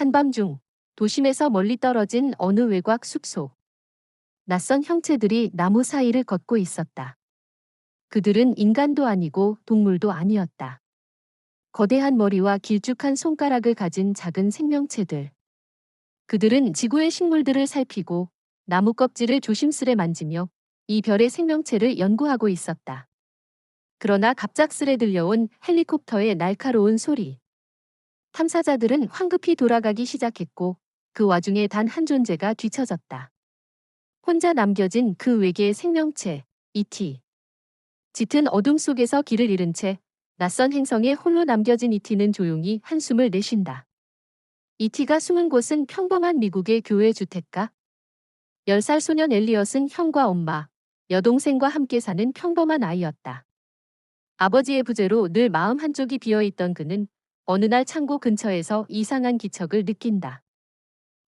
한밤중 도심에서 멀리 떨어진 어느 외곽 숲속. 낯선 형체들이 나무 사이를 걷고 있었다. 그들은 인간도 아니고 동물도 아니었다. 거대한 머리와 길쭉한 손가락을 가진 작은 생명체들. 그들은 지구의 식물들을 살피고 나무 껍질을 조심스레 만지며 이 별의 생명체를 연구하고 있었다. 그러나 갑작스레 들려온 헬리콥터의 날카로운 소리. 탐사자들은 황급히 돌아가기 시작했고 그 와중에 단 한 존재가 뒤처졌다. 혼자 남겨진 그 외계의 생명체, 이티. 짙은 어둠 속에서 길을 잃은 채 낯선 행성에 홀로 남겨진 이티는 조용히 한숨을 내쉰다. 이티가 숨은 곳은 평범한 미국의 교회 주택가. 10살 소년 엘리엇은 형과 엄마, 여동생과 함께 사는 평범한 아이였다. 아버지의 부재로 늘 마음 한쪽이 비어있던 그는 어느 날 창고 근처에서 이상한 기척을 느낀다.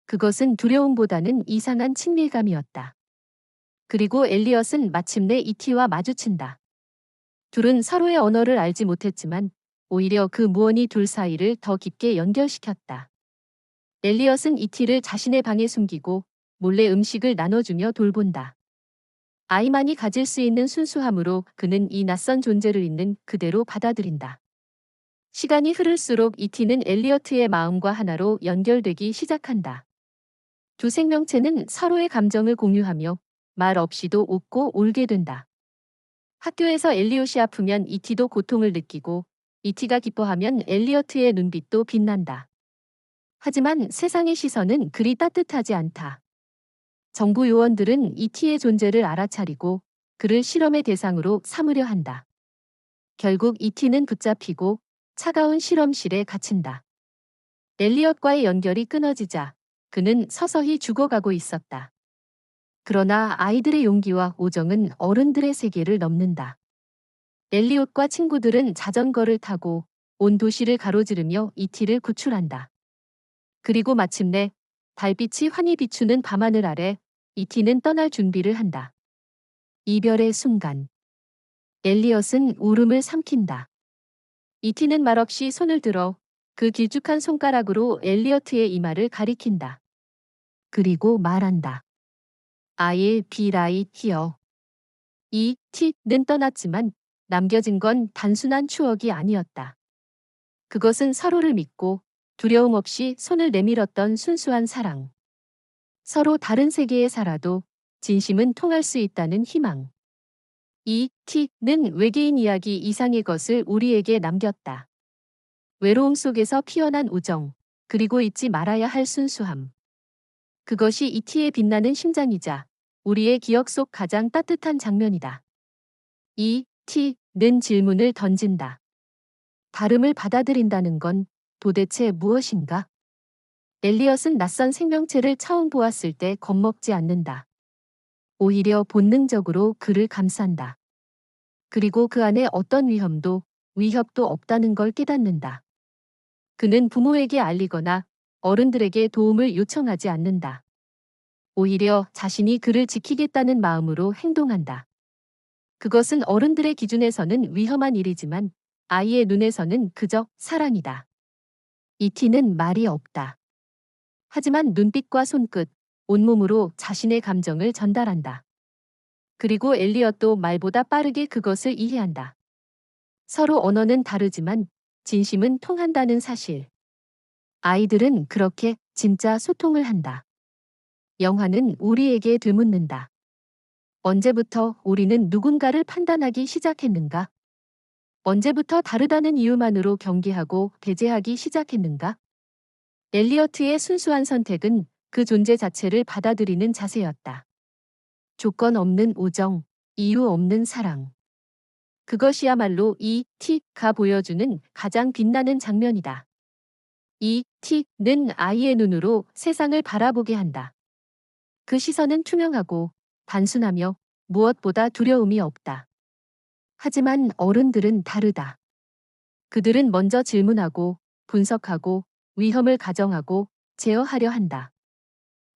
그것은 두려움보다는 이상한 친밀감이었다. 그리고 엘리엇은 마침내 이티와 마주친다. 둘은 서로의 언어를 알지 못했지만 오히려 그 무언이 둘 사이를 더 깊게 연결시켰다. 엘리엇은 이티를 자신의 방에 숨기고 몰래 음식을 나눠주며 돌본다. 아이만이 가질 수 있는 순수함으로 그는 이 낯선 존재를 있는 그대로 받아들인다. 시간이 흐를수록 이티는 엘리어트의 마음과 하나로 연결되기 시작한다. 두 생명체는 서로의 감정을 공유하며 말 없이도 웃고 울게 된다. 학교에서 엘리엇이 아프면 이티도 고통을 느끼고 이티가 기뻐하면 엘리어트의 눈빛도 빛난다. 하지만 세상의 시선은 그리 따뜻하지 않다. 정부 요원들은 이티의 존재를 알아차리고 그를 실험의 대상으로 삼으려 한다. 결국 이티는 붙잡히고 차가운 실험실에 갇힌다. 엘리엇과의 연결이 끊어지자 그는 서서히 죽어가고 있었다. 그러나 아이들의 용기와 오정은 어른들의 세계를 넘는다. 엘리엇과 친구들은 자전거를 타고 온 도시를 가로지르며 이티를 구출한다. 그리고 마침내 달빛이 환히 비추는 밤하늘 아래 이티는 떠날 준비를 한다. 이별의 순간. 엘리엇은 울음을 삼킨다. 이티는 말없이 손을 들어 그 길쭉한 손가락으로 엘리어트의 이마를 가리킨다. 그리고 말한다. Right here. 이 티는 떠났지만 남겨진 건 단순한 추억이 아니었다. 그것은 서로를 믿고 두려움 없이 손을 내밀었던 순수한 사랑. 서로 다른 세계에 살아도 진심은 통할 수 있다는 희망. 이 티는 외계인 이야기 이상의 것을 우리에게 남겼다. 외로움 속에서 피어난 우정, 그리고 잊지 말아야 할 순수함. 그것이 이티의 빛나는 심장이자 우리의 기억 속 가장 따뜻한 장면이다. 이 티는 질문을 던진다. 다름을 받아들인다는 건 도대체 무엇인가? 엘리엇은 낯선 생명체를 처음 보았을 때 겁먹지 않는다. 오히려 본능적으로 그를 감싼다. 그리고 그 안에 어떤 위험도 위협도 없다는 걸 깨닫는다. 그는 부모에게 알리거나 어른들에게 도움을 요청하지 않는다. 오히려 자신이 그를 지키겠다는 마음으로 행동한다. 그것은 어른들의 기준에서는 위험한 일이지만 아이의 눈에서는 그저 사랑이다. 이티는 말이 없다. 하지만 눈빛과 손끝, 온몸으로 자신의 감정을 전달한다. 그리고 엘리엇도 말보다 빠르게 그것을 이해한다. 서로 언어는 다르지만 진심은 통한다는 사실. 아이들은 그렇게 진짜 소통을 한다. 영화는 우리에게 되묻는다. 언제부터 우리는 누군가를 판단하기 시작했는가? 언제부터 다르다는 이유만으로 경계하고 배제하기 시작했는가? 엘리어트의 순수한 선택은 그 존재 자체를 받아들이는 자세였다. 조건 없는 우정, 이유 없는 사랑. 그것이야말로 이 티가 보여주는 가장 빛나는 장면이다. 이 티는 아이의 눈으로 세상을 바라보게 한다. 그 시선은 투명하고 단순하며 무엇보다 두려움이 없다. 하지만 어른들은 다르다. 그들은 먼저 질문하고 분석하고 위험을 가정하고 제어하려 한다.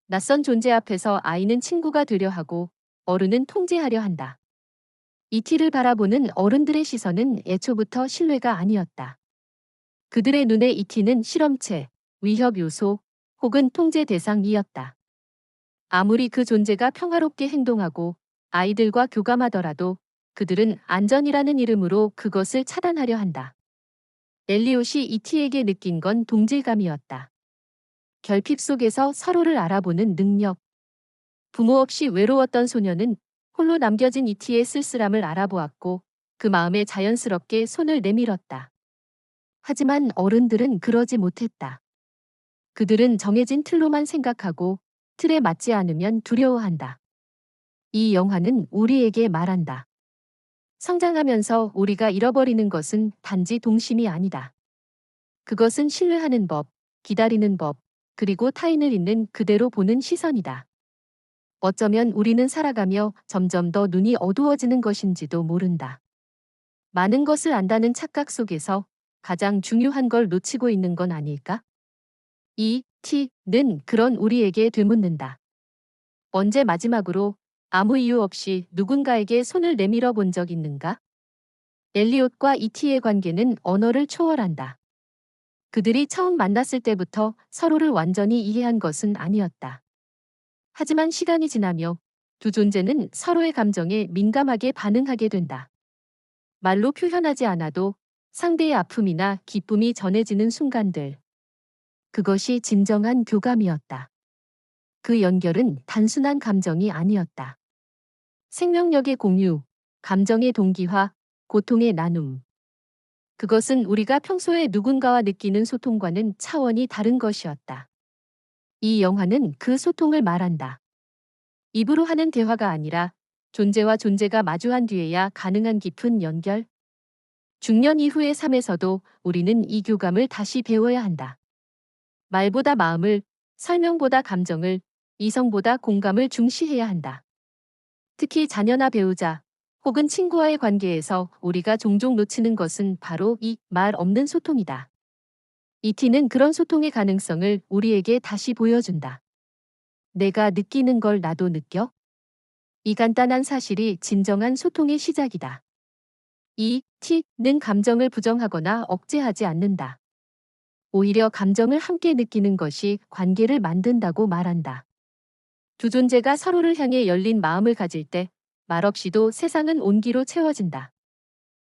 낯선 존재 앞에서 아이는 친구가 되려 하고 어른은 통제하려 한다. 이 티를 바라보는 어른들의 시선은 애초부터 신뢰가 아니었다. 그들의 눈에 이 티는 실험체, 위협 요소, 혹은 통제 대상이었다. 아무리 그 존재가 평화롭게 행동하고 아이들과 교감하더라도 그들은 안전이라는 이름으로 그것을 차단하려 한다. 엘리옷이 이티에게 느낀 건 동질감이었다. 결핍 속에서 서로를 알아보는 능력. 부모 없이 외로웠던 소녀는 홀로 남겨진 이티의 쓸쓸함을 알아보았고 그 마음에 자연스럽게 손을 내밀었다. 하지만 어른들은 그러지 못했다. 그들은 정해진 틀로만 생각하고 틀에 맞지 않으면 두려워한다. 이 영화는 우리에게 말한다. 성장하면서 우리가 잃어버리는 것은 단지 동심이 아니다. 그것은 신뢰하는 법, 기다리는 법, 그리고 타인을 있는 그대로 보는 시선이다. 어쩌면 우리는 살아가며 점점 더 눈이 어두워지는 것인지도 모른다. 많은 것을 안다는 착각 속에서 가장 중요한 걸 놓치고 있는 건 아닐까? 이 T는 그런 우리에게 되묻는다. 언제 마지막으로 아무 이유 없이 누군가에게 손을 내밀어 본 적 있는가? 엘리ot과 이티의 관계는 언어를 초월한다. 그들이 처음 만났을 때부터 서로를 완전히 이해한 것은 아니었다. 하지만 시간이 지나며 두 존재는 서로의 감정에 민감하게 반응하게 된다. 말로 표현하지 않아도 상대의 아픔이나 기쁨이 전해지는 순간들. 그것이 진정한 교감이었다. 그 연결은 단순한 감정이 아니었다. 생명력의 공유, 감정의 동기화, 고통의 나눔. 그것은 우리가 평소에 누군가와 느끼는 소통과는 차원이 다른 것이었다. 이 영화는 그 소통을 말한다. 입으로 하는 대화가 아니라 존재와 존재가 마주한 뒤에야 가능한 깊은 연결. 중년 이후의 삶에서도 우리는 이 교감을 다시 배워야 한다. 말보다 마음을, 설명보다 감정을, 이성보다 공감을 중시해야 한다. 특히 자녀나 배우자 혹은 친구와의 관계에서 우리가 종종 놓치는 것은 바로 이 말 없는 소통이다. 이티는 그런 소통의 가능성을 우리에게 다시 보여준다. 내가 느끼는 걸 나도 느껴? 이 간단한 사실이 진정한 소통의 시작이다. 이 T는 감정을 부정하거나 억제하지 않는다. 오히려 감정을 함께 느끼는 것이 관계를 만든다고 말한다. 두 존재가 서로를 향해 열린 마음을 가질 때 말없이도 세상은 온기로 채워진다.